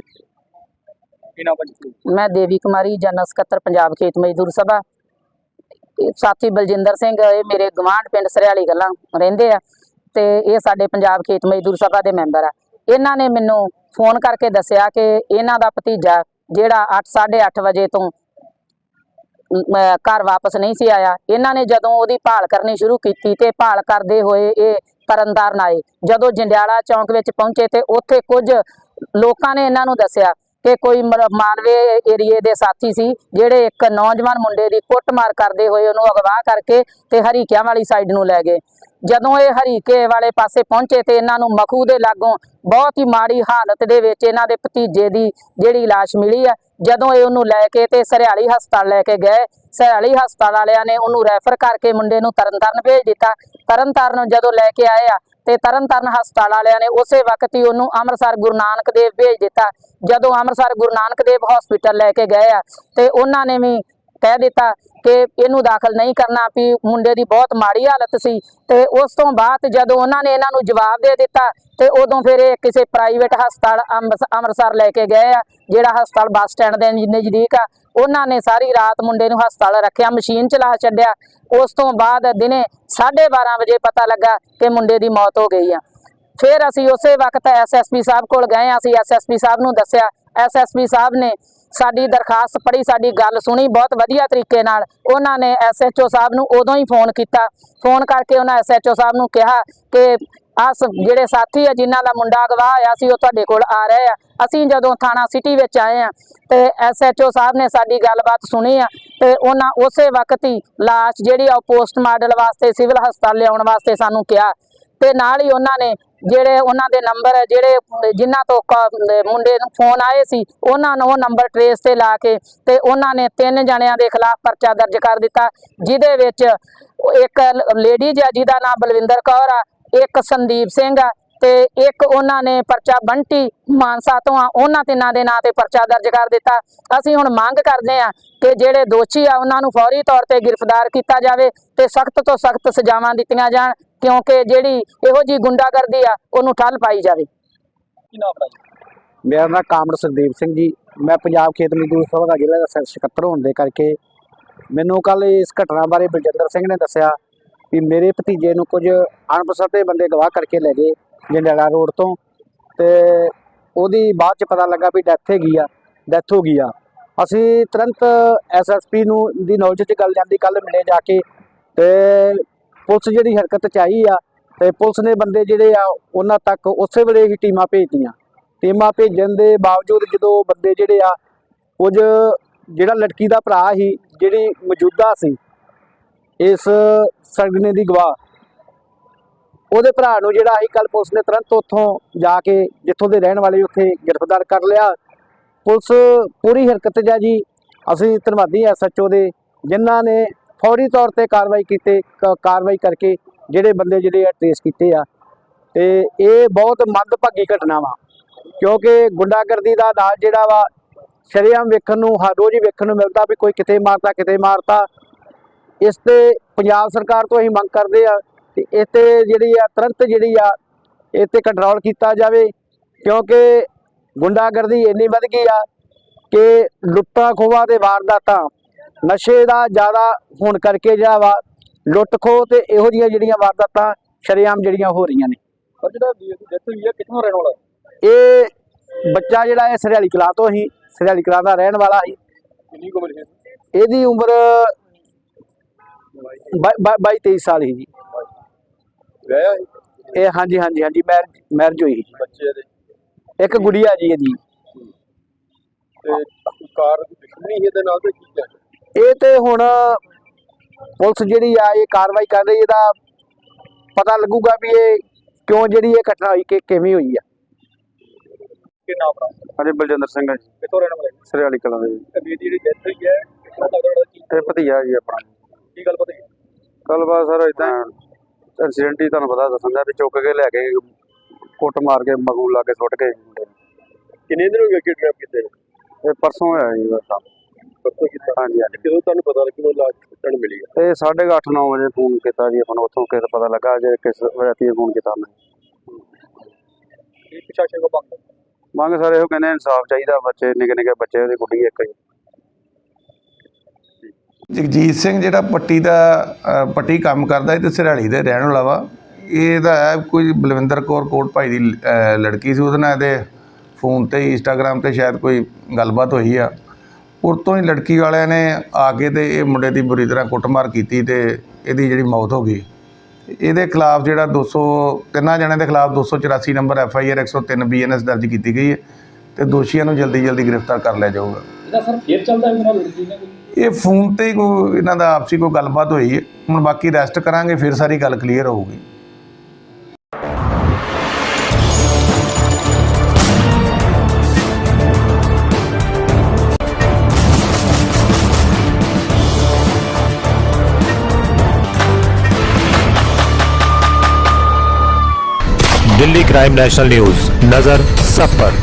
ਕੀ ਨਾਮ ਮੈਂ ਦੇਵੀ ਕੁਮਾਰੀ, ਜਨਰਲ ਸਕੱਤਰ, ਪੰਜਾਬ ਖੇਤ ਮਜ਼ਦੂਰ ਸਭਾ। ਸਾਥੀ ਬਲਜਿੰਦਰ ਸਿੰਘ, ਇਹ ਮੇਰੇ ਗਵਾਂਢ ਪਿੰਡ ਸਰਿਆਲੀ ਗੱਲਾਂ ਰਹਿੰਦੇ ਆ। ਤੇ ਇਹ ਸਾਡੇ ਪੰਜਾਬ ਖੇਤ ਮਜ਼ਦੂਰ ਸਭਾ ਦੇ ਮੈਂਬਰ ਆ। ਇਹਨਾਂ ਨੇ ਮੈਨੂੰ ਫੋਨ ਕਰਕੇ ਦੱਸਿਆ ਕਿ ਇਹਨਾਂ ਦਾ ਭਤੀਜਾ, ਜਿਹੜਾ 8:30 ਵਜੇ ਤੋਂ ਘਰ ਵਾਪਸ ਨਹੀਂ ਸੀ ਆਇਆ, ਇਹਨਾਂ ਨੇ ਜਦੋਂ ਉਹਦੀ ਭਾਲ ਕਰਨੀ ਸ਼ੁਰੂ ਕੀਤੀ ਤੇ ਭਾਲ ਕਰਦੇ ਹੋਏ ਇਹ ਤਰਨਤਾਰਨ ਆਏ। ਜਦੋਂ ਜੰਡਿਆਲਾ ਚੌਂਕ ਵਿੱਚ ਪਹੁੰਚੇ ਤੇ ਉੱਥੇ ਕੁਝ ਲੋਕਾਂ ਨੇ ਇਹਨਾਂ ਨੂੰ ਦੱਸਿਆ ਕਿ ਕੋਈ ਮਰ- ਏਰੀਏ ਦੇ ਸਾਥੀ ਸੀ, ਜਿਹੜੇ ਇੱਕ ਨੌਜਵਾਨ ਮੁੰਡੇ ਦੀ ਕੁੱਟਮਾਰ ਕਰਦੇ ਹੋਏ ਉਹਨੂੰ ਅਗਵਾ ਕਰਕੇ ਤੇ ਹਰੀਕਿਆਂ ਵਾਲੀ ਸਾਈਡ ਨੂੰ ਲੈ ਗਏ। ਜਦੋਂ ਇਹ ਹਰੀਕੇ ਵਾਲੇ ਪਾਸੇ ਪਹੁੰਚੇ ਤੇ ਇਹਨਾਂ ਨੂੰ ਮਖੂ ਦੇ ਲਾਗੋਂ ਬਹੁਤ ਹੀ ਮਾੜੀ ਹਾਲਤ ਦੇ ਵਿੱਚ ਇਹਨਾਂ ਦੇ ਭਤੀਜੇ ਦੀ ਜਿਹੜੀ ਲਾਸ਼ ਮਿਲੀ ਆ, ਜਦੋਂ ਇਹ ਉਹਨੂੰ ਲੈ ਕੇ ਤੇ ਸਰਿਆਲੀ ਹਸਪਤਾਲ ਲੈ ਕੇ ਗਏ, ਸਰਿਆਲੀ ਹਸਪਤਾਲ ਵਾਲਿਆਂ ਨੇ ਉਹਨੂੰ ਰੈਫਰ ਕਰਕੇ ਮੁੰਡੇ ਨੂੰ ਤਰਨਤਾਰਨ ਭੇਜ ਦਿੱਤਾ। ਤਰਨਤਾਰਨ ਜਦੋਂ ਲੈ ਕੇ ਆਏ ਆ ਤੇ ਤਰਨਤਾਰਨ ਹਸਪਤਾਲ ਵਾਲਿਆਂ ਨੇ ਉਸੇ ਵਕਤ ਹੀ ਉਹਨੂੰ ਅੰਮ੍ਰਿਤਸਰ ਗੁਰੂ ਨਾਨਕ ਦੇਵ ਭੇਜ ਦਿੱਤਾ। ਜਦੋਂ ਅੰਮ੍ਰਿਤਸਰ ਗੁਰੂ ਨਾਨਕ ਦੇਵ ਹਸਪੀਟਲ ਲੈ ਕੇ ਗਏ ਆ, ਤੇ ਉਹਨਾਂ ਨੇ ਵੀ ਕਹਿ ਦਿੱਤਾ ਕਿ ਇਹਨੂੰ ਦਾਖਲ ਨਹੀਂ ਕਰਨਾ ਵੀ ਮੁੰਡੇ ਦੀ ਬਹੁਤ ਮਾੜੀ ਹਾਲਤ ਸੀ। ਤੇ ਉਸ ਤੋਂ ਬਾਅਦ ਜਦੋਂ ਉਹਨਾਂ ਨੇ ਇਹਨਾਂ ਨੂੰ ਜਵਾਬ ਦੇ ਦਿੱਤਾ, ਤੇ ਉਦੋਂ ਫਿਰ ਇਹ ਕਿਸੇ ਪ੍ਰਾਈਵੇਟ ਹਸਪਤਾਲ ਅੰਮ੍ਰਿਤ- ਅੰਮ੍ਰਿਤਸਰ ਲੈ ਕੇ ਗਏ ਆ, ਜਿਹੜਾ ਹਸਪਤਾਲ ਬੱਸ ਸਟੈਂਡ ਦੇ ਨਜ਼ਦੀਕ ਆ। ਉਹਨਾਂ ਨੇ ਸਾਰੀ ਰਾਤ ਮੁੰਡੇ ਨੂੰ ਹਸਪਤਾਲ ਰੱਖਿਆ, ਮਸ਼ੀਨ ਚਲਾ ਛੱਡਿਆ। ਉਸ ਤੋਂ ਬਾਅਦ ਦਿਨੇ 12:30 ਵਜੇ ਪਤਾ ਲੱਗਾ ਕਿ ਮੁੰਡੇ ਦੀ ਮੌਤ ਹੋ ਗਈ ਆ। ਫਿਰ ਅਸੀਂ ਉਸੇ ਵਕਤ ਐਸਐਸਪੀ ਸਾਹਿਬ ਕੋਲ ਗਏ, ਅਸੀਂ ਐਸਐਸਪੀ ਸਾਹਿਬ ਨੂੰ ਦੱਸਿਆ। ਐਸਐਸਪੀ ਸਾਹਿਬ ਨੇ ਸਾਡੀ ਦਰਖਾਸਤ ਪੜ੍ਹੀ, ਸਾਡੀ ਗੱਲ ਸੁਣੀ ਬਹੁਤ ਵਧੀਆ ਤਰੀਕੇ ਨਾਲ। ਉਹਨਾਂ ਨੇ ਐਸਐਚਓ ਸਾਹਿਬ ਨੂੰ ਉਦੋਂ ਹੀ ਫੋਨ ਕੀਤਾ। ਫੋਨ ਕਰਕੇ ਉਹਨਾਂ ਐਸਐਚਓ ਸਾਹਿਬ ਨੂੰ ਕਿਹਾ ਕਿ ਆਸ ਜਿਹੜੇ ਸਾਥੀ ਆ, ਜਿਨ੍ਹਾਂ ਦਾ ਮੁੰਡਾ ਅਗਵਾ ਹੋਇਆ ਸੀ, ਉਹ ਤੁਹਾਡੇ ਕੋਲ ਆ ਰਹੇ ਆ। ਅਸੀਂ ਜਦੋਂ ਥਾਣਾ ਸਿਟੀ ਵਿੱਚ ਆਏ ਆ, ਤੇ ਐਸਐਚਓ ਸਾਹਿਬ ਨੇ ਸਾਡੀ ਗੱਲਬਾਤ ਸੁਣੀ ਆ, ਤੇ ਉਹਨਾਂ ਉਸੇ ਵਕਤ ਹੀ ਲਾਸ਼ ਜਿਹੜੀ ਆ ਪੋਸਟ ਮਾਡਲ ਵਾਸਤੇ, ਸਿਵਲ ਹਸਪਤਾਲ ਲਿਆਉਣ ਵਾਸਤੇ ਸਾਨੂੰ ਕਿਹਾ। ਤੇ ਨਾਲ ਹੀ ਉਹਨਾਂ ਨੇ ਜਿਹੜੇ ਉਹਨਾਂ ਦੇ ਨੰਬਰ ਜਿਹੜੇ ਜਿਨ੍ਹਾਂ ਤੋਂ ਕ- ਮੁੰਡੇ ਨੂੰ ਫੋਨ ਆਏ ਸੀ, ਉਹਨਾਂ ਨੂੰ ਉਹ ਨੰਬਰ ਟਰੇਸ ਤੇ ਲਾ ਕੇ, ਤੇ ਉਹਨਾਂ ਨੇ ਤਿੰਨ ਜਣਿਆਂ ਦੇ ਖਿਲਾਫ ਪਰਚਾ ਦਰਜ ਕਰ ਦਿੱਤਾ, ਜਿਹਦੇ ਵਿੱਚ ਇੱਕ ਲੇਡੀ ਆ, ਜਿਹਦਾ ਨਾਮ ਬਲਵਿੰਦਰ ਕੌਰ ਆ ਇੱਕ ਸੰਦੀਪ ਸਿੰਘ ਆ ਤੇ ਇੱਕ ਉਹਨਾਂ ਨੇ ਪਰਚਾ ਬੰਟੀ ਮਾਨਸਾ ਤੋਂ ਆ ਉਹਨਾਂ ਤਿੰਨਾਂ ਦੇ ਨਾਂ ਤੇ ਪਰਚਾ ਦਰਜ ਕਰ ਦਿੱਤਾ। ਅਸੀਂ ਹੁਣ ਮੰਗ ਕਰਦੇ ਆ ਕਿ ਜਿਹੜੇ ਦੋਸ਼ੀ ਆ ਉਹਨਾਂ ਨੂੰ ਫੌਰੀ ਤੌਰ ਤੇ ਗ੍ਰਿਫਤਾਰ ਕੀਤਾ ਜਾਵੇ ਤੇ ਸਖਤ ਤੋਂ ਸਖਤ ਸਜ਼ਾਵਾਂ ਦਿੱਤੀਆਂ ਜਾਣ ਕਿਉਂਕਿ ਜਿਹੜੀ ਇਹੋ ਜੀ ਗੁੰਡਾਗਰਦੀ ਆ ਉਹਨੂੰ ਠੱਲ ਪਾਈ ਜਾਵੇ। ਮੇਰਾ ਨਾਮ ਕਾਮੜ ਸੁਖਦੇਵ ਸਿੰਘ ਜੀ। ਮੈਂ ਪੰਜਾਬ ਖੇਤ ਮਜ਼ਦੂਰ ਸਭਾ ਦਾ ਜ਼ਿਲ੍ਹਾ ਦਾ ਸੈਕ- ਸਕੱਤਰ ਹੋਣ ਦੇ ਕਰਕੇ ਮੈਨੂੰ ਕੱਲ ਇਸ ਘਟਨਾ ਬਾਰੇ ਬਲਜਿੰਦਰ ਸਿੰਘ ਨੇ ਦੱਸਿਆ ਵੀ ਮੇਰੇ ਭਤੀਜੇ ਨੂੰ ਕੁਝ ਅਣਪਛਾਤੇ ਬੰਦੇ ਗਵਾਹ ਕਰਕੇ ਲੈ ਗਏ ਜੰਡਿਆਲਾ ਰੋਡ ਤੋਂ ਤੇ ਉਹਦੀ ਬਾਅਦ ਚ ਪਤਾ ਲੱਗਾ ਵੀ ਡੈਥ ਹੈਗੀ ਆ ਡੈਥ ਹੋ ਗਈ ਆ। ਅਸੀਂ ਤੁਰੰਤ ਐਸਐਸਪੀ ਨੂੰ ਦੀ ਨੌਲੇਜ ਚ ਗੱਲ ਜਾਂਦੀ ਕੱਲ ਮਿਲੇ ਜਾ ਕੇ ਤੇ ਪੁਲਿਸ ਜਿਹੜੀ ਹਰਕਤ ਚ ਆਈ ਆ ਤੇ ਪੁਲਿਸ ਨੇ ਬੰਦੇ ਜਿਹੜੇ ਆ ਉਹਨਾਂ ਤੱਕ ਉਸੇ ਵੇਲੇ ਹੀ ਟੀਮਾਂ ਭੇਜਤੀਆਂ। ਟੀਮਾਂ ਭੇਜਣ ਦੇ ਬਾਵਜੂਦ ਜਦੋਂ ਬੰਦੇ ਜਿਹੜੇ ਆ ਕੁਝ ਜਿਹੜਾ ਲੜਕੀ ਦਾ ਭਰਾ ਸੀ, ਜਿਹੜੀ ਮੌਜੂਦਾ ਸੀ ਇਸ ਸਰਗਨੇ ਦੀ ਗਵਾਹ। ਉਹਦੇ ਭਰਾ ਨੂੰ ਜਿਹੜਾ ਅਸੀਂ ਕੱਲ ਪੁਲਿਸ ਨੇ ਤੁਰੰਤ ਉੱਥੋਂ ਜਾ ਕੇ, ਜਿੱਥੋਂ ਦੇ ਰਹਿਣ ਵਾਲੇ ਉੱਥੇ ਗ੍ਰਿਫਤਾਰ ਕਰ ਲਿਆ। ਪੁਲਿਸ ਪੂਰੀ ਹਰਕਤ 'ਚ ਜੀ। ਅਸੀਂ ਧੰਨਵਾਦੀ ਐਸਐਚਓ ਦੇ, ਜਿਨ੍ਹਾਂ ਨੇ ਫੌਰੀ ਤੌਰ ਤੇ ਕਾਰਵਾਈ ਕੀਤੇ, ਕ- ਕਾਰਵਾਈ ਕਰਕੇ ਜਿਹੜੇ ਬੰਦੇ ਜਿਹੜੇ ਆ, ਟ੍ਰੇਸ ਕੀਤੇ ਆ। ਤੇ ਇਹ ਬਹੁਤ ਮੰਦਭਾਗੀ ਘਟਨਾ ਵਾ ਕਿਉਂਕਿ ਗੁੰਡਾਗਰਦੀ ਦਾ ਨਾਚ ਜਿਹੜਾ ਵਾ, ਸ਼ਰੇਆਮ ਵੇਖਣ ਨੂੰ, ਹਰ ਰੋਜ਼ ਹੀ ਵੇਖਣ ਨੂੰ ਮਿਲਦਾ ਵੀ ਕੋਈ ਕਿਤੇ ਮਾਰਤਾ ਕਿਤੇ ਮਾਰਤਾ। ਇਸ ਤੇ ਪੰਜਾਬ ਸਰਕਾਰ ਤੋਂ ਅਸੀਂ ਮੰਗ ਕਰਦੇ ਆ ਕਿ ਇਸ ਤੇ ਜਿਹੜੀ ਆ ਤੁਰੰਤ ਜਿਹੜੀ ਆ ਇਹ ਤੇ ਕੰਟਰੋਲ ਕੀਤਾ ਜਾਵੇ ਕਿਉਂਕਿ ਗੁੰਡਾਗਰਦੀ ਇੰਨੀ ਵੱਧ ਗਈ ਆ ਕਿ ਲੁੱਟਾਂ ਖੋਹਾਂ ਤੇ ਵਾਰਦਾਤਾਂ ਨਸ਼ੇ ਦਾ ਜ਼ਿਆਦਾ ਹੋਣ ਕਰਕੇ ਜਿਹੜਾ ਵਾ ਲੁੱਟ ਖੋਹ ਤੇ ਇਹੋ ਜਿਹੀਆਂ ਜਿਹੜੀਆਂ ਵਾਰਦਾਤਾਂ ਸ਼ਰੇਆਮ ਜਿਹੜੀਆਂ ਹੋ ਰਹੀਆਂ ਨੇ। ਪਰ ਜਿਹੜਾ ਦੀ ਡੈਥ ਹੋਈ ਹੈ ਕਿੱਥੋਂ ਰਹਿਣ ਵਾਲਾ? ਇਹ ਬੱਚਾ ਜਿਹੜਾ ਇਹ ਸਰਿਆਲੀ ਕਲਾਂ ਤੋਂ ਹੀ ਸਰਿਆਲੀ ਕਲਾਂ ਦਾ ਰਹਿਣ ਵਾਲਾ ਸੀ। ਕਿੰਨੀ ਉਮਰ ਹੈ ਇਹਦੀ ਉਮਰ 22 23 ਸਾਲ ਹੀ ਜੀ। ਵਿਆਹਿਆ ਸੀ? ਇਹ ਹਾਂਜੀ ਹਾਂਜੀ ਹਾਂਜੀ ਮੈਰਿਜ ਮੈਰਿਜ ਹੋਈ ਸੀ। ਬੱਚੇ ਦੇ ਇੱਕ ਗੁੜੀਆ ਜੀ ਇਹਦੀ। ਤੇ ਕਾਰ ਦੀ ਦੁਸ਼ਮਣੀ ਇਹਦੇ ਨਾਲ ਤੇ ਕੀ ਹੈ ਇਹ ਤੇ ਹੁਣ ਪੁਲਿਸ ਜਿਹੜੀ ਆ ਇਹ ਕਾਰਵਾਈ ਕਰ ਰਹੀ ਇਹਦਾ ਪਤਾ ਲੱਗੂਗਾ ਵੀ ਇਹ ਕਿਉਂ ਜਿਹੜੀ ਇਹ ਘਟਨਾ ਹੋਈ ਕਿ ਕਿਵੇਂ ਹੋਈ ਆ। ਕਿ ਨਾਮ ਆਪਣਾ ਹਾਂਜੀ ਬਲਜਿੰਦਰ ਸਿੰਘ ਹੈ ਜੀ। ਕਿੱਥੋਂ ਰਹਿਣ ਵਾਲੇ? ਸਰਿਆਲੀ ਕਲਾਂ ਦੇ। ਜੀ ਜਿਹੜੀ ਡੈਥ ਹੋਈ ਹੈ ਕਿਹੜਾ ਲੱਗਦਾ ਕੀ ਤੇ ਭਤੀਆ ਜੀ ਆਪਣਾ। ਕੀ ਗੱਲ ਪਤਾ ਹੈ ਬਾਅਦ ਸਰ ਇਦਾਂ ਐਕਸੀਡੈਂਟ ਹੀ ਤੁਹਾਨੂੰ ਪਤਾ ਦੱਸਣ ਦਾ ਵੀ ਚੁੱਕ ਕੇ ਲੈ ਕੇ ਕੁੱਟ ਮਾਰ ਕੇ ਮਗੂ ਲਾ ਕੇ ਸੁੱਟ ਨੂੰ। ਕਿੰਨੇ ਦਿਨ ਹੋ ਗਏ ਕਿਡਨੈਪ ਕੀਤੇ ਨੇ? ਇਹ ਪਰਸੋਂ ਹੋਇਆ ਜੀ ਬਸ। ਪਰਸੋਂ ਕੀਤਾ। ਹਾਂਜੀ ਹਾਂਜੀ। ਕਿਦੋਂ ਤੁਹਾਨੂੰ ਪਤਾ ਲੱਗਿਆ ਲਾਸ਼ ਕਿੱਥਣ ਮਿਲੀ ਹੈ ਇਹ 8:30 9 ਵਜੇ ਫੋਨ ਕੀਤਾ ਜੀ ਆਪਾਂ ਉੱਥੋਂ ਕਿਸ ਪਤਾ ਲੱਗਾ ਜੇ ਕਿਸ ਨੇ ਫੋਨ ਕੀਤਾ ਮੈਂ ਕੀ ਪ੍ਰਸ਼ਾਸਨ ਕੋ ਮੰਗ? ਮੰਗ ਸਾਰੇ ਇਹੋ ਕਹਿੰਦੇ ਇਨਸਾਫ ਚਾਹੀਦਾ ਬੱਚੇ ਨਿੱਕੇ ਨਿੱਕੇ ਬੱਚੇ ਉਹਦੀ ਗੁੱਡੀ ਇੱਕ ਹੀ ਜਗਜੀਤ ਸਿੰਘ ਜਿਹੜਾ ਪੱਟੀ ਦਾ ਪੱਟੀ ਕੰਮ ਕਰਦਾ ਇਹ ਤੇ ਸਿਰਾਲੀ ਦੇ ਰਹਿਣ ਵਾਲਾ ਵਾ, ਇਹਦਾ ਹੈ ਕੋਈ ਬਲਵਿੰਦਰ ਕੌਰ ਕੋਟ ਭਾਈ ਦੀ ਲੜਕੀ ਸੀ, ਉਹਦੇ ਨਾਲ ਇਹਦੇ ਫੋਨ ਤੇ ਇੰਸਟਾਗ੍ਰam ਤੇ ਸ਼ਾਇਦ ਕੋਈ ਗੱਲਬਾਤ ਹੋਈ ਆ। ਉਰ ਹੀ ਲੜਕੀ ਵਾਲਿਆਂ ਨੇ ਆ ਕੇ ਤੇ ਇਹ ਮੁੰਡੇ ਦੀ ਬੁਰੀ ਤਰ੍ਹਾਂ ਕੁੱਟਮਾਰ ਕੀਤੀ ਤੇ ਇਹਦੀ ਜਿਹੜੀ ਮੌਤ ਹੋ ਗਈ। ਇਹਦੇ ਖਿਲਾਫ ਜਿਹੜਾ 200 ਤਿੰਨਾਂ ਜਣਿਆਂ ਦੇ ਖਿਲਾਫ 284 number F I R 103 B N S ਦਰਜ ਕੀਤੀ ਗਈ ਹੈ ਤੇ ਦੋਸ਼ੀਆਂ ਨੂੰ ਜਲਦੀ ਜਲਦੀ ਗ੍ਰਿਫਤਾਰ ਕਰ ਲਿਆ ਜਾਊਗਾ। ਇਹਦਾ ਸਰ ਫੇਰ ਚੱਲਦਾ ਵੀ ਨਾ ਲੜਕੀ ਨੇ ਇਹ ਫੋਨ ਤੇ ਹੀ ਕੋਈ ਇਹਨਾਂ ਦਾ ਆਪਸੀ ਕੋਈ ਗੱਲਬਾਤ ਹੋਈ ਹੈ ਹੁਣ ਬਾਕੀ ਰੈਸਟ ਕਰਾਂਗੇ ਫਿਰ ਸਾਰੀ ਗੱਲ ਕਲੀਅਰ ਹੋਊਗੀ दिल्ली क्राइम नेशनल न्यूज नजर सब पर